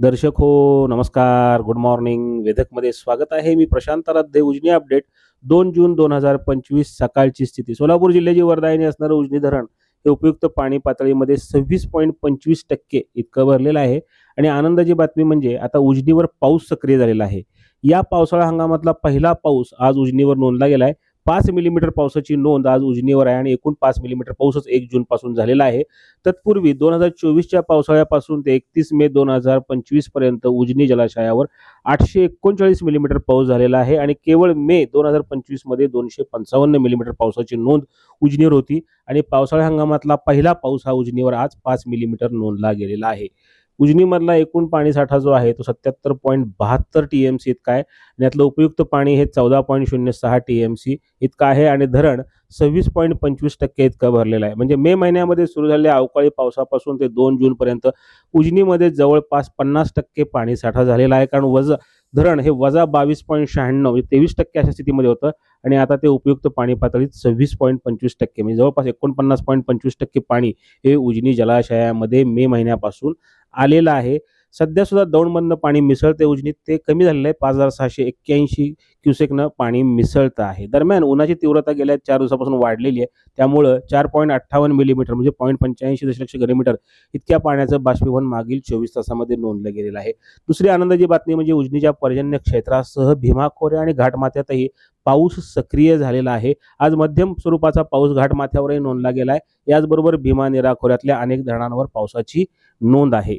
दर्शक हो नमस्कार. गुड मॉर्निंग वेधकमध्ये स्वागत आहे. मी प्रशांत राध्ये उजनी अपडेट. दोन जून दोन हजार पंचवीस सकाळची स्थिती. सोलापूर जिल्ह्याची वरदायनी असणारं उजनी धरण हे उपयुक्त पाणी पातळीमध्ये सव्वीस पॉईंट पंचवीस टक्के इतकं भरलेलं आहे. आणि आनंदाची बातमी म्हणजे आता उजनीवर पाऊस सक्रिय झालेला आहे. या पावसाळा हंगामातला पहिला पाऊस आज उजनीवर नोंदला गेला आहे पाच मिलीमीटर पावसाची नोंद आज उजनीवर आहे आणि एकूण पाच मिलीमीटर पाऊसच एक जून पासून झालेला आहे. तत्पूर्वी दोन हजार चोवीसच्या पावसाळ्यापासून ते एकतीस मे दोन हजार पंचवीसपर्यंत उजनी जलाशयावर आठशे एकोणचाळीस मिलीमीटर पाऊस झालेला आहे आणि केवळ मे दोन हजार पंचवीसमध्ये दोनशे पंचावन्न मिलीमीटर पावसाची नोंद उजनीवर होती आणि पावसाळ्या हंगामातला पहिला पाऊस हा उजनीवर आज पाच मिलीमीटर नोंदला गेलेला आहे. उजनीमधला एकूण पाणीसाठा जो आहे तो सत्याहत्तर पॉईंट बहात्तर टी एम सी इतका आहे. आणि यातलं उपयुक्त पाणी हे चौदा पॉईंट शून्य सहा टी एम सी इतकं आहे आणि धरण सव्वीस पॉईंट पंचवीस टक्के इतकं भरलेलं आहे. म्हणजे मे महिन्यामध्ये सुरू झालेल्या अवकाळी पावसापासून ते दोन जूनपर्यंत उजनीमध्ये जवळपास पन्नास टक्के पाणीसाठा झालेला आहे. कारण वज धरण हे वजा बावीस पॉईंट शहाण्णव म्हणजे तेवीस टक्के अशा स्थितीमध्ये होतं. आणि आता ते उपयुक्त पाणी पातळीत सव्वीस पॉईंट पंचवीस टक्के म्हणजे जवळपास एकोणपन्नास पॉईंट पंचवीस टक्के पाणी हे उजनी जलाशयामध्ये मे महिन्यापासून आलेलं आहे. सध्या सुद्धा दौंडमधनं पाणी मिसळते उजनीत. ते कमी झालेलं आहे. पाच हजार सहाशे एक्क्याऐंशी क्युसेकनं पाणी मिसळतं आहे. दरम्यान उन्हाची तीव्रता गेल्या चार दिवसापासून वाढलेली आहे. त्यामुळं चार पॉईंट अठ्ठावन्न मिलीमीटर म्हणजे पॉईंट पंच्याऐंशी दशलक्ष घनमीटर इतक्या पाण्याचं बाष्पीभवन मागील चोवीस तासामध्ये नोंदलं गेलेलं आहे. दुसरी आनंदाची बातमी म्हणजे उजनीच्या पर्जन्य क्षेत्रासह भीमाखोऱ्या आणि घाटमाथ्यातही पाऊस सक्रिय झालेला आहे. आज मध्यम स्वरूपाचा पाऊस घाटमाथ्यावरही नोंदला गेला आहे याचबरोबर भीमा निराखोऱ्यातल्या अनेक धरणांवर पावसाची नोंद आहे.